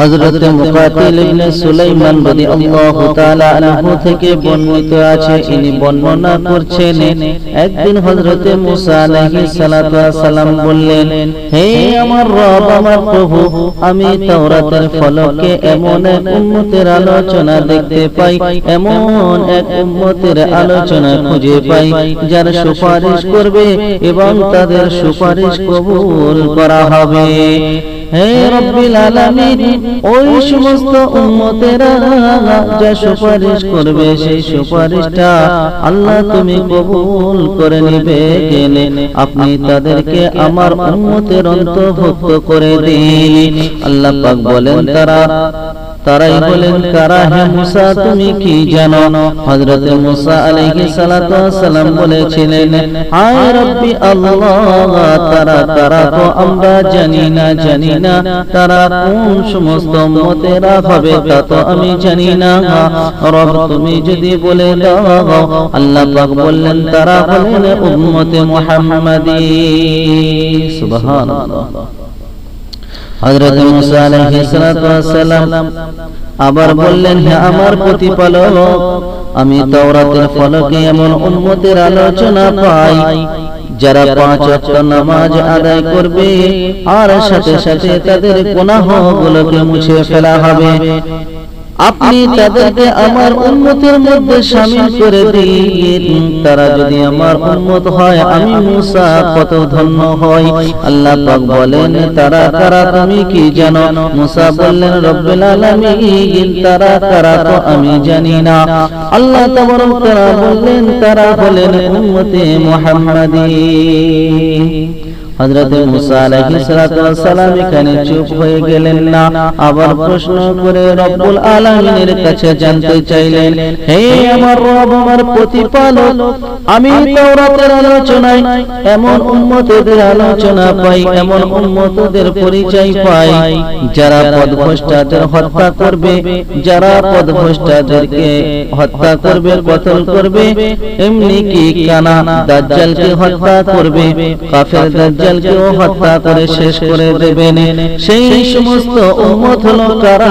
হযরত মুকাতিল ইবনে সুলাইমান রাদিয়াল্লাহু তাআলা আনহু থেকে বর্ণিত আছে ইনি বর্ণনা করছেন একদিন হযরত মুসা আলাইহিস সালাতু সালাম বললেন হে আমার রব আমার প্রভু আমি তাওরাতের ফলকে এমন এক উম্মতের আলোচনা দেখতে পাই এমন এক উম্মতের আলোচনা খুঁজে পাই যার সুপারিশ করবে এবং তাদের সুপারিশ কবুল করা হবে। হে রব্বিল আলামিন, ওই সমস্ত উম্মতেরা যা সুপারিশ করবে সেই সুপারিশটা আল্লাহ তুমি কবুল করে নিবে গেলে আপনি তাদেরকে আমার উম্মতের অন্তর্ভুক্ত করে দিন। আল্লাহ পাক বলেন, তারা তারাই বলেন কারা হে মুসা তুমি কি জানো? হযরত মুসা আলাইহিস সালাতু সালাম বলেছিলেন আয় রব্বি আল্লাহ তারা তারা তো আমরা জানি না জানি না তারা কোন সমস্ত উম্মতেরা হবে তা তো আমি জানি না। রব তুমি যদি বলে দাও আল্লাহ পাক বললেন তারা হলেন উম্মতে মুহাম্মাদি। সুবহানাল্লাহ। হযরত আলাইহিস আবার বললেন, হে আমার প্রতিপালক, আমি তাওরাতের ফলকে এমন উম্মতের আলোচনা পাই, যারা পাঁচ ওয়াক্ত নামাজ আদায় করবে আর সাথে সাথে তাদের গুনাহগুলোকে মুছে ফেলা হবে। আপনি তাদেরকে আমার উন্মতের মধ্যে শামিল করে দিন। তারা যদি আমার উন্মত হয় আমি মুসা কত ধন্য হই। আল্লাহ পাক বলেন তারা কারা তুমি কি জানো? মুসা বললেন রব্বুল আলামিন তারা কারা তো আমি জানি না। আল্লাহ তাবারক তারা বললেন তারা হলেন উম্মতে মুহাম্মাদি। হযরত মুসা আলাইহিস সালাম এখানে চুপ হয়ে গেলেন না। আবার প্রশ্ন করে রব্বুল আলামিনের কাছে জানতে চাইলেন হে আমার রব আমার প্রতিপালক আমি তাওরাতের আলোচনায় এমন উম্মতদের আলোচনা পাই এমন উম্মতদের পরিচয় পাই যারা পদভ্রষ্টাদের হত্যা করবে যারা পদভ্রষ্টাদেরকে হত্যা করবে কতল করবে এমনি কি কানা দাজ্জালকে হত্যা করবে কাফের দাজ্জাল দাজ্জালকেও হত্যা করে শেষ করে দেবেন। সেই সমস্ত উম্মত হলো কারা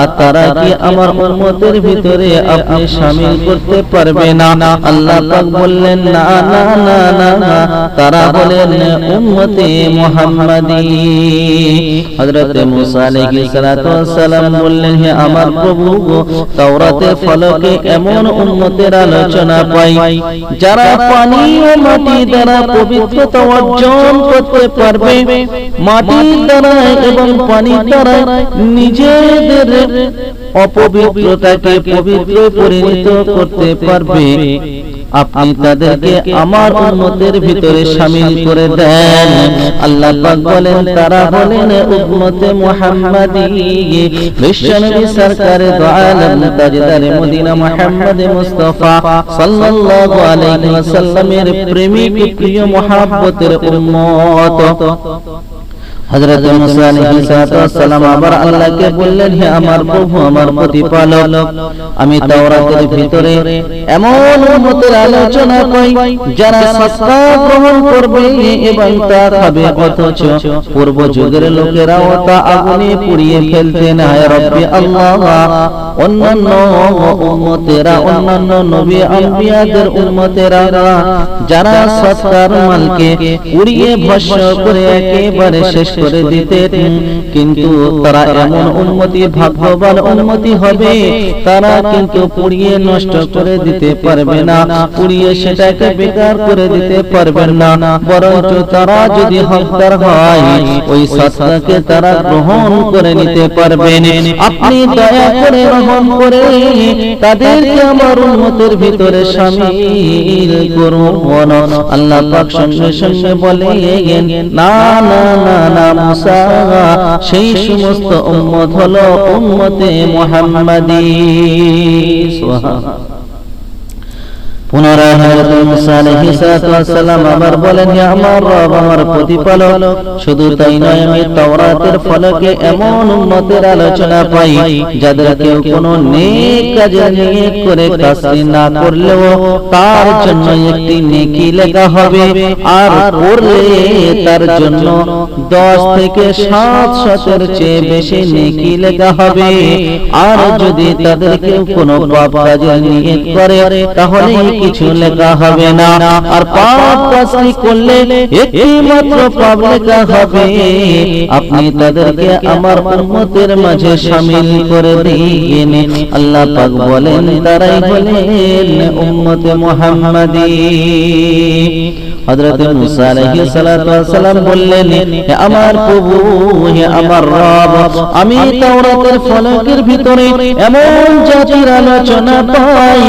আর তারা কি আমার উম্মতের ভিতরে আপনি শামিল করতে পারবে না? আল্লাহ পাক বললেন, না না না না না। তারা বলেন, উম্মতে মুহাম্মাদি। হযরত মুসা আলাইহিস সালাতু সালাম বললেন, হে আমার প্রভু তাওরাতের ফলকে এমন উম্মতের আলোচনা পাই, যারা পানি ও মাটি দ্বারা পবিত্রতা অর্জন করতে পারবে মাটির দ্বারা এবং পানির দ্বারা নিজেদের অপবিত্রতাকে পবিত্র পরিণত করতে পারবে। আপনি তাদেরকে আমার উম্মতের ভিতরে শামিল করে দেন। আল্লাহ পাক বলেন, তারা হলেন উম্মতে মুহাম্মাদি। বিশ্বনবী সরকারে দো আলম তাজদার মদিনা মুহাম্মদ মুস্তাফা সাল্লাল্লাহু আলাইহি ওয়াসাল্লামের প্রেমিক প্রিয় মহব্বতের উম্মত। হযরত মুসা আলাইহিস সালাম আবার আল্লাহকে বললেন হে আমার প্রভু আমার প্রতিপালক আমি তাওরাতের ভিতরে এমন উম্মতের আলোচনা পাই যারা সত্তা গ্রহণ করবে এবং তা খাবে অথচ পূর্ব যুগের লোকেরাও তা আগুনে পুড়িয়ে ফেলতেন। হায় রব্বি আল্লাহ। অন্যান্য উম্মতেরা, অন্যান্য নবী আম্বিয়াদের উম্মতেরা যারা সত্তার মালকে পুড়িয়ে ভস্ম করে একেবারে শেষ করে দিতেন, কিন্তু তারা এমন উন্মতি ভাগ্যবান উন্মতি হবে, তারা কিন্তু পুড়িয়ে নষ্ট করে দিতে পারবে না, পুড়িয়ে সেটাকে বেকার করে দিতে পারবেন না, বরঞ্চ তারা যদি হকদার হয়, ওই সত্তাকে তারা গ্রহণ করে নিতে পারবেন। আপনি দয়া করে গ্রহণ করে তাদেরকে আমার উন্মতের ভিতরে সামিল করুন। আল্লাহ পাক সঙ্গে সঙ্গে বলে না না না না, মুসা, সেই সমস্ত উম্মত হলো উম্মতে মুহাম্মাদি। সুবহান পুনরায় হযরত নয় তার জন্য একটি নেকি লেখা হবে। আর করলে তার জন্য 10 থেকে 7 শতের চেয়ে বেশি নেকি লেখা হবে। আর যদি তাদের কেউ কোনো পাপ নিয়ত করে তাহলে কিছু লেখা হবে না। আর পাপ কাজটি করলে একটি পাপ লেখা হবে। আপনি তাদেরকে আমার উম্মতের মাঝে শামিল করে দিন। আল্লাহ পাক বলেন, তারাই হলেন উম্মতে মুহাম্মাদি। হযরত মুসা আলাইহিস সালাতু ওয়াসালাম বললেন, হে আমার প্রভু, হে আমার রব, আমি তাওরাতের ফলকের ভিতরে এমন জাতির আলোচনা পাই,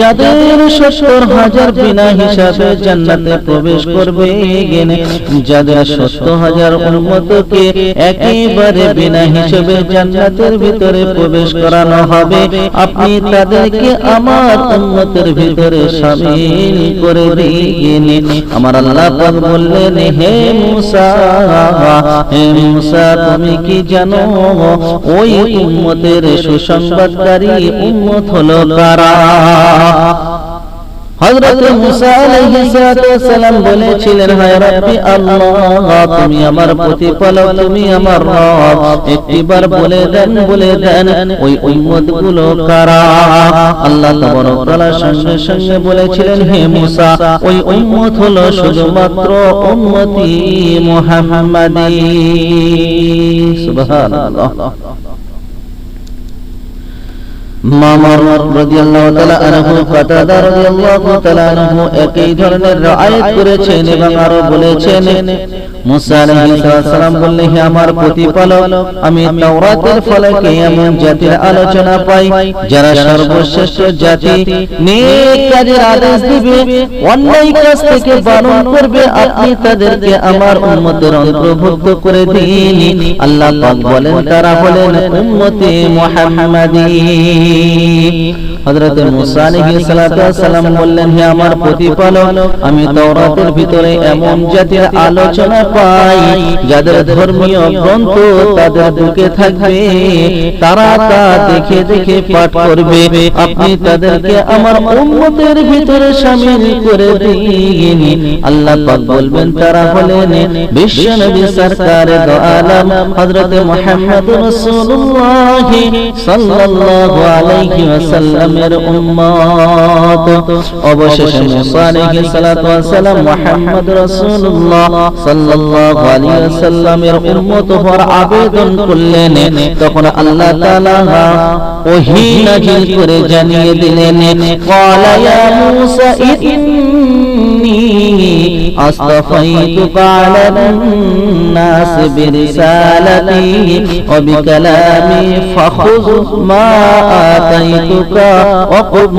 যাদের সত্তর হাজার বিনা হিসাবে জান্নাতে প্রবেশ করবে যাদের সত্তর হাজার উম্মতকে একেবারে বিনা হিসাবে জান্নাতের ভিতরে প্রবেশ করানো হবে, আপনি তাদেরকে আমার উম্মতের ভিতরে শামিল করে দিন আমার আল্লাহ পাক বললেন, হে মুসা হে মুসা, তুমি কি জানো, ওই উম্মতের সুসংবাদকারী উম্মত হলো কারা? হযরত মুসা আলাইহিস সালাম বলেছিলেন হায় রব্বি আল্লাহ তুমি আমার প্রতিপালক তুমি আমার রব। বলে দেন বলে দেন ওই উম্মত কারা? আল্লাহ তাবারক তাআলা সঙ্গে সঙ্গে বলেছিলেন হে মুসা ওই উম্মত হলো শুধুমাত্র উম্মতি মুহাম্মাদি। সুবহানাল্লাহ। আলোচনা পাই, যারা সর্বশ্রেষ্ঠ জাতি কাজের আদেশ দিবে, অন্যায় কাজ থেকে বারণ করবে, আপনি তাদেরকে আমার উম্মতের অন্তর্ভুক্ত করে দিন। আল্লাহ বলেন, তারা হলেন উম্মতে মুহাম্মাদী। الرحيم হযরত মুসা আলাইহিস সালাতু সালাম বললেন, হে আমার প্রতিপালক, আমি তাওরাতের ভিতরে এমন জাতির আলোচনা পাই, যাদের ধর্মীয় গ্রন্থ তাদের বুকে থাকবে, তারা তা দেখে দেখে পাঠ করবে। আপনি তাদেরকে আমার উম্মতের ভিতরে শামিল করে দিন। আল্লাহ পাক বলবেন, তারা হলেন বিশ্ব নবী সরকার দো আলম, হযরত মুহাম্মদ রাসূলুল্লাহ সাল্লাল্লাহু আলাইহি ওয়াসাল্লামের উম্মত। অবশেষে মুসা আলাইহিস সালাতু ওয়াসালাম মুহাম্মদ রাসূলুল্লাহ সাল্লাল্লাহু আলাইহি ওয়াসাল্লামের উম্মত হওয়ার আবেদন করলেন। তখন আল্লাহ তাআলা ওহী নাযিল করে জানিয়ে দিলেন, ক্বালা ইয়া মুসা إني أصطفيتك على الناس برسالتي وبكلامي فخذ ما آتيتك وقم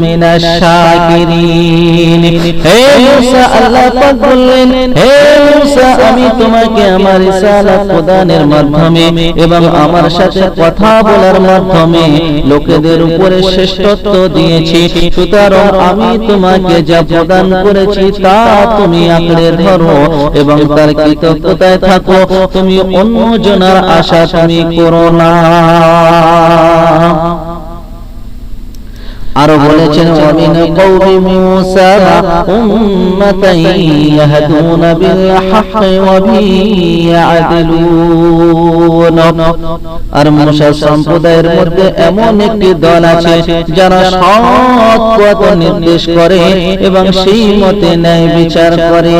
من الشاكرين হে মুসা আল্লাহ পাক বললেন হে মুসা আমি তোমাকে আমার রিসালাত প্রদানের মাধ্যমে এবং আমার সাথে কথা বলার মাধ্যমে লোকেদের উপরে শ্রেষ্ঠত্ব দিয়েছি সুতরাং আমি তোমাকে যা প্রদান করেছি, তা তুমি আঁকড়ে ধরো এবং তার কৃতজ্ঞতায় থাকো। তুমি অন্য জনার আশা তুমি করো না। আরও বলেছেন ওয়ামিন কওমি মূসা উম্মাতান ইয়াহদুনা বিল হাক্কি ওয়া বিয়াদিলুন আর মুসা সম্প্রদায়ের মধ্যে এমন একটি দল আছে যারা সৎ পথ নির্দেশ করে এবং সেই মতে ন্যায় বিচার করে।